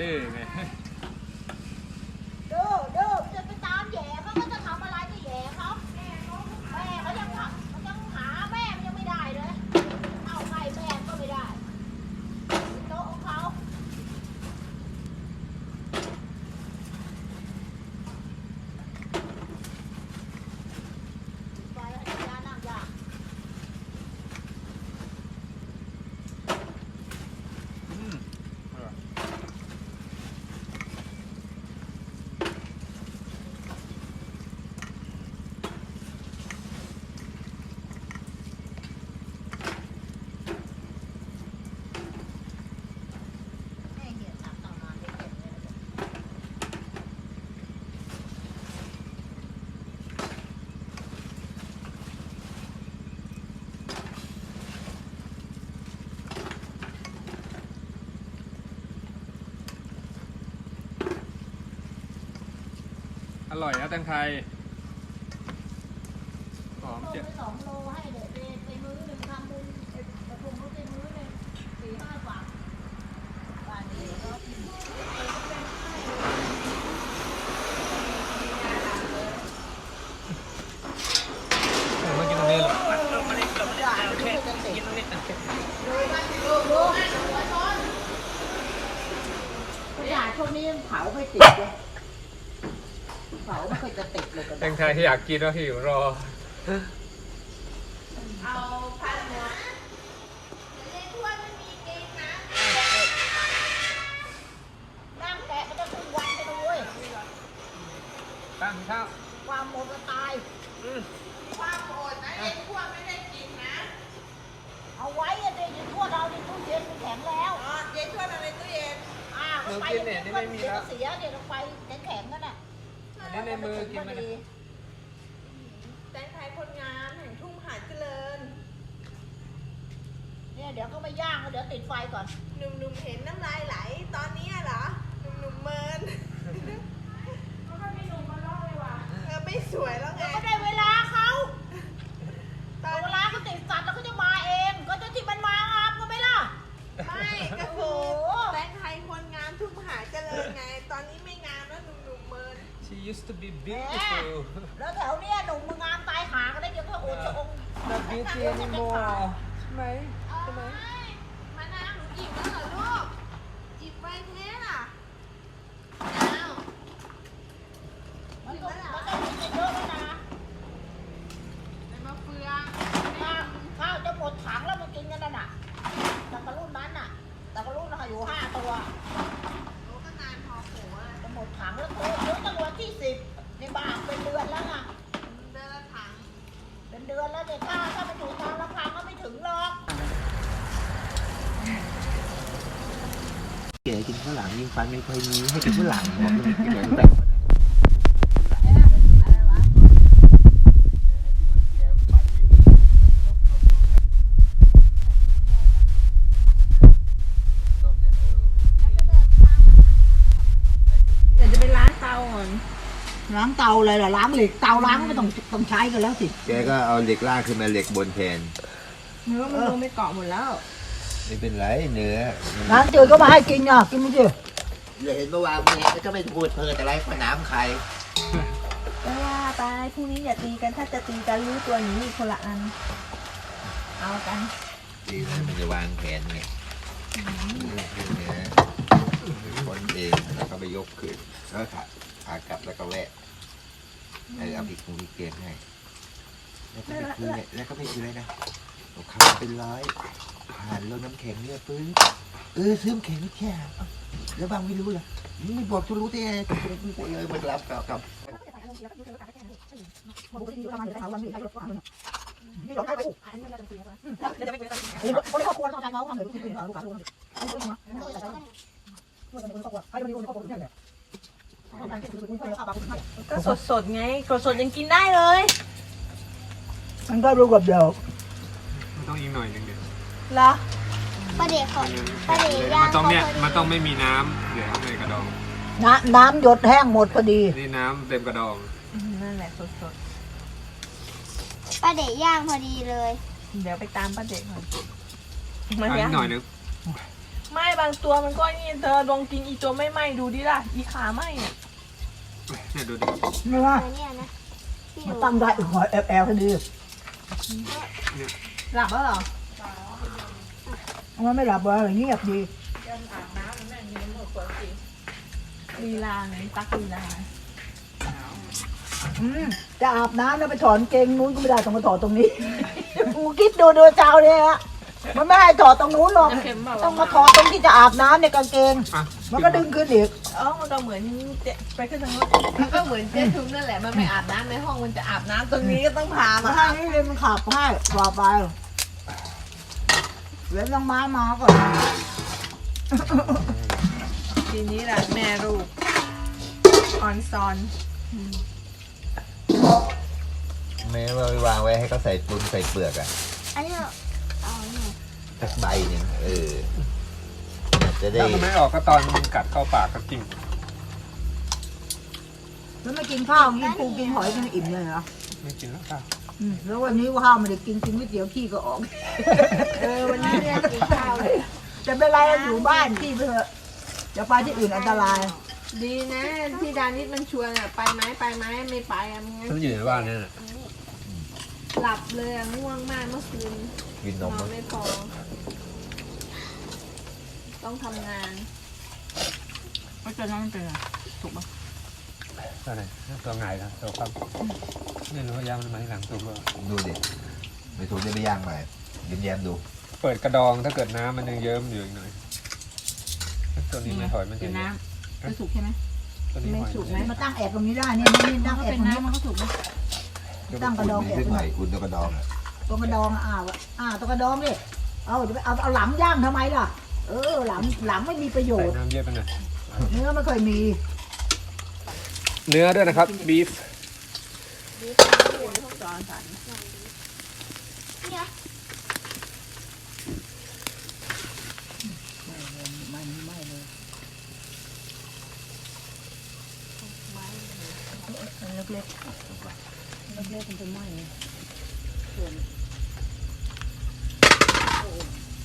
ดื้อไง ดูดูจะไปตามแย่เขาก็จะทำอะไรก็แย่เขาแม่เขายังทำมันยังหาแม่มันยังไม่ได้เลยเข้าใกล้แม่ก็ไม่ได้โต๊ะของเขาไปให้ยานั่งยาก อืมอร่อย แม่เหี้ยตักต่อมาได้เก็บเลย อ ร่อยนะแตงไทยหอมต้มเจ็ดสองโลให้เด็กไปไปมื้อหนึ่งทำบุญไปไปปรุงรสไปมื้อหนึ่งสี่ห้าฝักบ้านนี้ก็เออมากินตรงนี้เหรอขยะช่วงนี้เผาไม่ติดเลยเผาไม่ค่อยจะติดเลยก็ แตงไทยที่อยากกินก็หิวรอนั่งแกะมันจะทุกวันไปเลยตั้งข้าวความหมดก็ตาย ความโอดนะเอ็นพวกไม่ได้กินนะเอาไว้อะเด็กทวดเราในตู้เย็นมันแข็งแล้วอ๋อเย็นทั่วในตู้เย็น อ่าไปเดี๋ยวก็เสียเดี๋ยวเราไปแข็งๆนั่นแหละ อันนี้ในมือกินไหมพอดีเนี่ย แตงไทยคนงามแห่งทุ่งหาดเจริญ เนี่ยเดี๋ยวก็ไม่ย่างเดี๋ยวติดไฟก่อน หนุ่มๆเห็นน้ำลายไหลตอนนี้เหรอ หนุ่มๆเมิน มันก็ไม่หนุ่มมาล้อเลยว่ะเออไม่สวยแล้วไงเดี๋ยวก็ได้เวลาเขา ตอน เวลาเขาติดสัตว์แล้วเขาจะมาเอง ก็จะที่มันมางามก็ไม่ล่ะ ไม่ก็คือแตงไทยคนงามทุ่งหาดเจริญไง ตอนนี้ไม่งามแล้วหนุ่มๆเมิน ชี used to be beautiful แล้วแถวเนี้ยหนุ่มมึงงามตายหากันได้เดี๋ยวก็โอดจะอง not beauty anymore ใช่ไหมใช่ไหมมานาวหนูอิ่มแล้วเหรอลูก อิ่มไปแท้ล่ะอ้าว มันก็มันก็กินกันเยอะแล้วนะ ในมะเฟือง ข้าวข้าวจะหมดถังแล้วมันกินกันนั่นน่ะแต่กระรุ่นนั้นน่ะแต่กระรุ่นน่ะอยู่ห้าตัว โอ้ก็นานพอโขอะ จะหมดถังแล้วเธอเดี๋ยวตั้งวันที่สิบในบ้านเป็นเดือนแล้วนะ เดือนละถัง เป็นเดือนแล้วเนี่ยถ้าถ้าไปถูกทางราคาก็ไม่ถึงหรอก เก๋กิน มันไม่ค่อยมีให้กินข้หลามบอกเลยกินอย่างแต่เดี๋ยวจะไปล้างเตาก่อนล้างเตาเลยเหรอล้างเหล็กเตาล้างไม่ต้องต้องใช้กันแล้วสิ แกก็เอาเหล็กลากขึ้นมาเหล็กบนแทน เนื้อมันลงไปเกาะหมดแล้ว ไม่เป็นไรเนื้อล้างจืดก็มาให้กินอะกินไม่จื ดอย่าเห็นเมื่อวานแม่ก็ไม่พูดเพลินอะไรก็น้ำใครก็ว่าไปพรุ่งนี้อย่าตีกันถ้าจะตีกันรู้ตัวหนีอีกคนละอัน เอากันดีนะมันจะวางแผนไงเนื้อคนเองแล้วก็ไปยกขึ้นแล้วขาขากลับแล้วก็แวะไอ้เอาพริกคุงพริกเกงให้แล้วก็ไปคือแล้วก็ไม่คืออะไรนะเอาข้าวเป็นร้อยผ่านลงน้ำแข็งเนี่ยปื้ด เออซื้อน้ำแข็งนี่แค่เอ้าแล้วบางไม่รู้เหรอไม่บอกจะรู้ได้ไงเออมันรับกับกับคนครอบครัวต้องการเขาทำเลยลูกกินลูกค้าลูกก็สดสดๆไงสดสดๆยังกินได้เลย มันก็รู้กับเดียวมันต้องอีกหน่อยหนึงเดี๋ยวเหรอ ประเดี๋ยวเขาประเดี๋ยวย่ามันงต้องเนี่ยเขามันต้องไม่มีน้ำเดี๋ยวข้างในกระดอง น้ำน้ำหยดแห้งหมดพอดีนี่น้ำเต็มกระดอง นั่นแหละสดสดประเดี๋ยวย่างพอดีเลยๆ เดี๋ยวไปตามป้าเด็กก่อนอันนี้หน่อยหนึงไม่บางตัวมันก็นี่เธอลองกินอีตัวไม่ไหมดูดิล่ะ อีขาไหมอะเนี่ยดูดิไม่ว่าเนี่ยนะที่หนูตั้งได้หอยแอบแอบให้ดี หลับแล้วเหรอ มันไม่หลับเลยเงียบดีลีลาไงตักลีลาอืมจะอาบน้ำแล้วไปถอนเกงนู้นก็ไม่ได้ต้องมาถอดตรงนี้กูคิดดูดูเจ้าเนี่ยฮะมันไม่ให้ถอดตรงนู้นหรอกจะเข็มเปล่าต้องมาถอดตรงที่จะอาบน้ำในกางเกงอะมันก็ดึงขึ้นอีกเออมันก็เหมือนเจ๊ไปขึ้นทางโน้นมันก็เหมือนเจ๊ทุมนั่นแหละมันไม่อาบน้ำในห้องมันจะอาบน้ำตรงนี้ก็ต้องพามามาทางนี้เลยมันขับให้ขับไป เว้นน้องไม้มาก่อน ทีนี้แหละแม่ลูกออนซอนแม่ว่าวางไว้ให้เขาใส่ปุนใส่เปลือกอะอันนี้เอาเนี่ยสักใบหนึ่งเออ จะได้ถ้ามันไม่ออกก็ตอนมันกัดเข้าปากก็จิ้มแล้วไม่กินข้าวกินปูกินหอยกินอิ่มเลยเหรอไม่กินแล้วค่ะ อืมแล้ววันนี้ข้าวไม่ได้กินกินก๋วยเตี๋ยวขี้ก็ออก เออวันนี้เนี่ยกินข้าวเลยจะเป็นไรอยู่บ้านที่เถอะจะไปที่อื่นอันตราย ดีนะที่ดานิดมันชวนอะไปไหมไปไหมไม่ไปอะมึงฉันอยู่ในบ้านเนี่ยนะหลับเลยอะง่วงมากเมื่อคืนกินนนมอนมั้ยไม่พอ ต้องทำงาน เพราะฉะนั้นมันเป็นอะไรถูกปะ ตัวไหนตัวไงนะตัวครับไม่รู้ว่ายามันมาที่หลังตัวก็ดูดิไปถูกได้ไปย่างใหม่ยิ้มแย้มดูเปิดกระดองถ้าเกิดน้ำมันยังเยิ้มอยู่อีกหน่อยตัวนี้ไม่ถอยมันจะเป็นน้ำจะสุกใช่ไหมตัวนี้หอยไม่สุกไหมมาตั้งแอบตรงนี้ได้เนี่ยนี่ตั้งแอบตรงนี้มันก็สุกนะตั้งกระดองอุ่นนิดหน่อยอุ่นตัวกระดองอะตัวกระดองอะอ้าวอ่าตัวกระดองดิเอาเดี๋ยวไปเอาเอาหลังย่างทำไมล่ะ เออหลังหลังไม่มีประโยใส่ชน์ น้ำเยอะไปหน่อยเนื้อไม่เคยมี เนื้อด้วยนะครับบีฟเนี่ยเล็กเล็กเล็กๆมันจะไหม้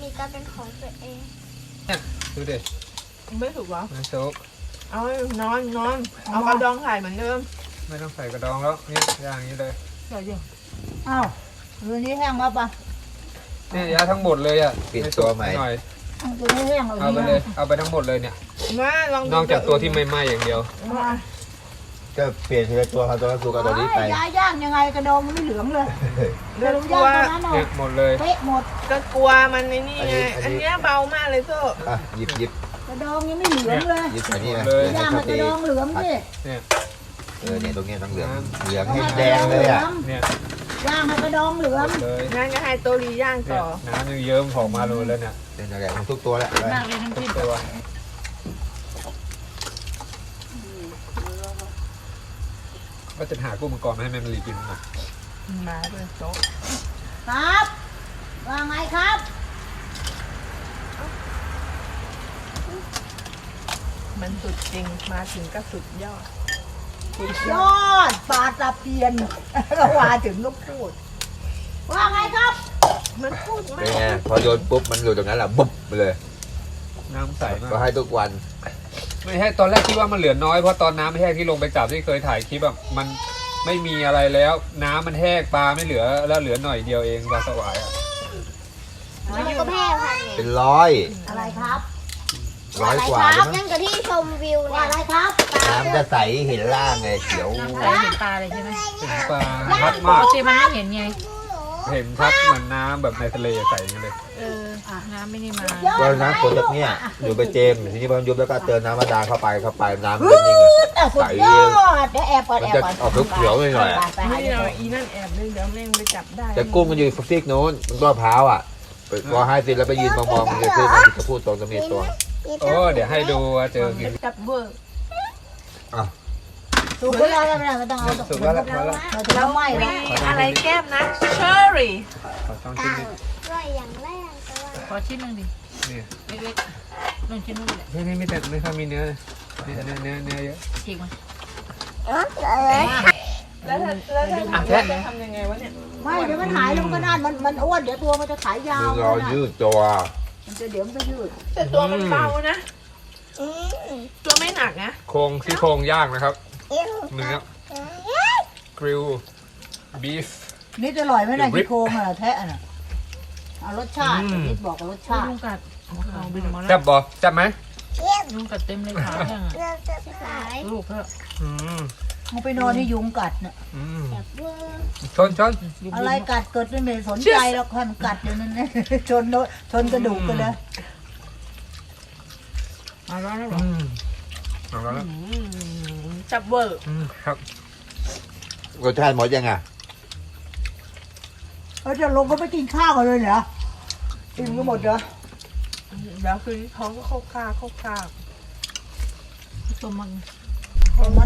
มีการเป็นของตัวเอง ดูดิไม่ถูกเหรอ น้ำซุป เอานอนนอนเอากระดองไข่เหมือนเดิมไม่ต้องใส่กระดองแล้วเนี่ยย่างอย่างนี้เลยใส่ดิอ้าวตัวนี้แห้งแล้วปะเนี่ยยาทั้งหมดเลยอะเปลี่ยนตัวใหม่หน่อยตัวนี้แห้งเอาไปเลยเอาไปทั้งหมดเลยเนี่ยมาลองนอกจากตัวที่ไม่ไหม้อย่างเดียวมาก็เปลี่ยนทีละตัวครับตัวละตัวกับตัวนี้ไปยาย่างยังไงกระดองมันไม่เหลืองเลยเลือกเรากลัย่าวงตรงนั้นเอาเนี่ยหมดเลยเป๊ะหมดก็กลัวมันในนี่ไงอัอันนนี้เนี้ยเบามากเลยโซ่อะหยิบหยิบ กระดองยังไม่เหลืองเลยหยิบอันนี้นะเลยย่างให้กระดองเหลืองดิเนี่ยเออเนี่ยตรงเนี้ยต้องเหลืองเหลืองให้แดงเลยอะเนี่ยย่างให้กระดองเหลืหอมงดเลยงั้นก็ให้โตรีย่างเนี่ต่ยอน้ำยังเยิ้มออกมาเลยแล้วเนี่ยเป็นอะไรของทุกตัวแหละมากเลยน้ำทุจิ้กมตัวก็จะหากุ้งมังกรมาให้แมมลีกินหน่อยมาเลยโต๊ะครับว่าไงครับ มันสุดจริงมาถึงก็สุดยอด สุดยอดปลาตะเพียนก็ว่าถึงก็พูด ว่าไงครับ มันพูดมาเป็นกไงพอโยนปุ๊บมันอยู่ตรงนั้นแหละบุ๊บไปเลยน้ำใสมาก็กให้ทุกวัน ไม่ใช่ตอนแรกคิดว่ามันเหลือน้อยเพราะตอนน้ำแห้งที่ลงไปจับที่เคยถ่ายคลิปแบบมันไม่มีอะไรแล้ว น้ำมันแห้งปลาไม่เหลือแล้วเหลือหน่อยเดียวเองปลาสวายอะมันก็แพร่พันธุ์ไงเป็นร้อยอะไรครับ ร้อยกว่าคใช่รับไหมนั่นก็ที่ชมวิวว่าเนี่ยอะไรครับน้ำจะใสเห็นล่างไงเขียวใส่เห็นปลาเลยใช่ไหมเห็นปลาชัดมากปกติมันไม่เห็นไง เห็นชัดเหมือนน้ำแบบในทะเลใสอย่างนี้เลย เออน้ำไม่ได้มา ก็น้ำฝนจากเนี้ยอยู่ไปเจมส์ทีนี้พอมันยุบแล้วก็เติมน้ำมาดาเข้าไปเข้าไปน้ำมันจะนิ่งอะแต่สุดยอดเดี๋ยวแอบก่อนมันแอบจะก่อนออกเขียวๆหน่อยๆอะ ไปหาไม่เดี๋ยวเอาอีนั่นแอบเลยเดี๋ยวแม่งไปจับได้แต่กุ้งมันอยู่ซีกโน้นมันก็มะพร้าวอะไปพอให้เสร็จแล้วไปยืนมองๆมันจะขึ้นมาจะพูดตรงจะมีตัว โอ้เดี๋ยวให้ดูว่าเจอกินจับเบอร์ถูกแล้วไม่ได้ไม่ต้องเอาตรงสุกแล้วละพอละเราจะไม่ไหม้มีแล้วอะไรแก้มนะเชอร์รี่ขอต้องชิ้นนี้ด้วยอย่างแรกแต่ว่าขอชิ้นหนึ่งดินี่เล็กๆลองชิ้นนู้นแหละนี่นี่ไม่แต่ไม่ค่อยมีเนื้อนี่เนื้อเนื้อเนื้อเยอะฉีกมาเออแล้วถ้าแล้วถ้าทำแล้วจะทำยังไงวะเนี่ยไม่เดี๋ยวมันหายแล้วมันก็นั่นมันมันอ้วนเดี๋ยวตัวมันจะขายยาวมันรอยืดตัวเมันจะเดี๋ยวมันก็ยืดแต่ตัวมันเบานะอืมตัวไม่หนักนะโครงซี่โครงย่างนะครับเอี้ยวเนื้อกริลบีฟนี่จะอร่อยไหมนะริบที่โครงอะแทะน่ะเอารสชาติอืมนิดบอกว่ารสชาติยุงกัดเอาบินมาแซ่บบ่แซ่บไหมยุงกัดเต็มเลยขาแห้งเริ่มจะขายลูกเถอะอื มมึงไปนอนที่ยุงกัดน่ะอืมแบบเวอร์ชนชนอะไรกัดเกิดไม่สนใจหรอกให้มันกัดเดี๋ยวนั้นนะชนโดนชนกระดูกกันเลยมาแล้วนะหรออืมเอาแล้วนะจับเวอร์อืมครับรสชาติหมดยังอะเราจะลงก็ไปกินข้าวกันเลยเหรอกินก็หมดเหรอเดี๋ยวคืนนี้ท้องก็โคกคาโคกคาตัวมัน เอามา